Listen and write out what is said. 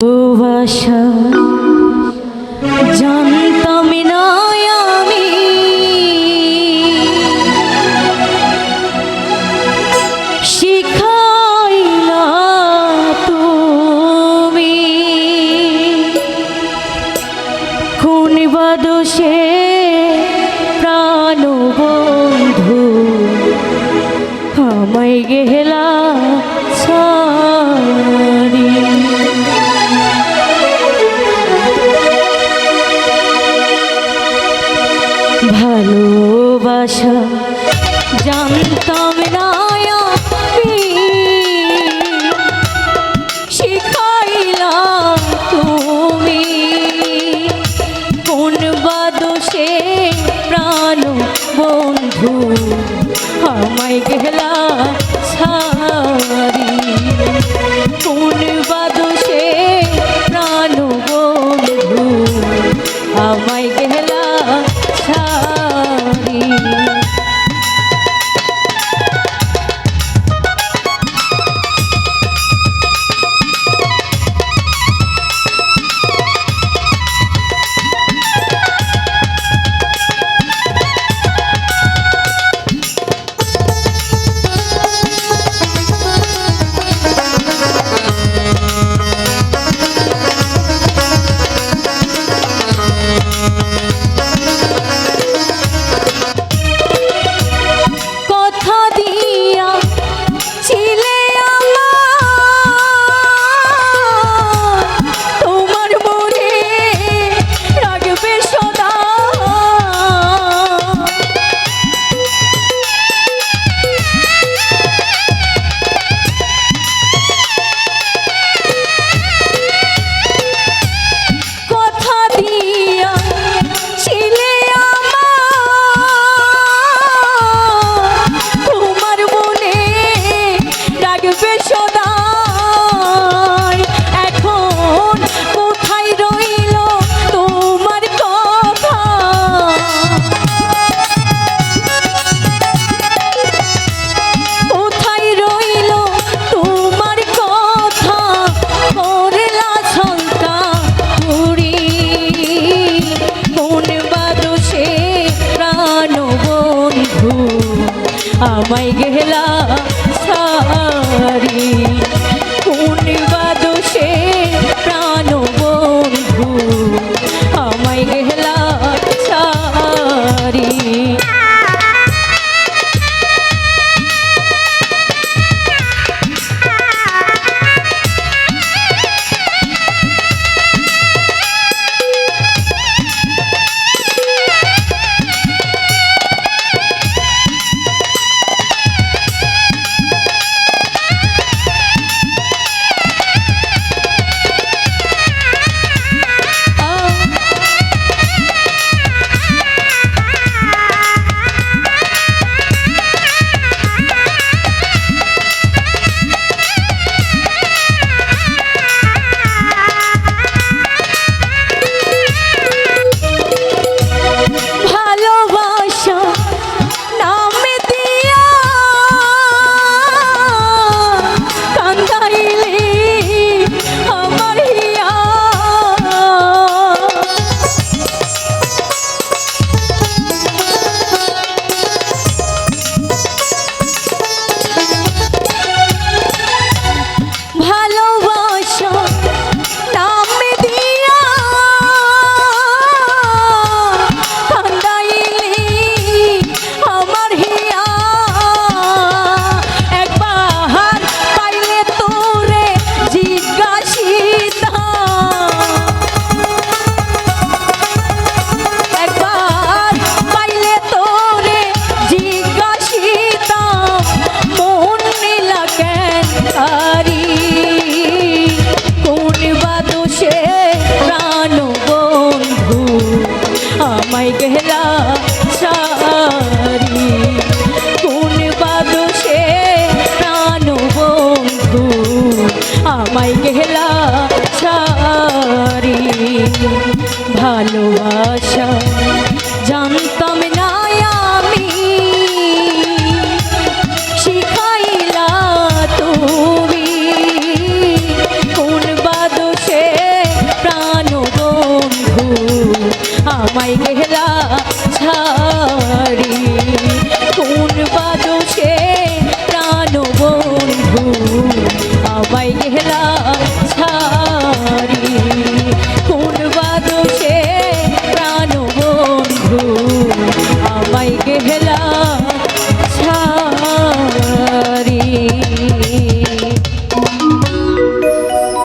ভালোবাসা জানি ভালোবাসা জানতাম না শিখাইলাম তুমি কোন বাদোষে প্রাণ বন্ধু। আমায় গেলা ছা আমায় গেলা সারি। কোন ভালোবাসা।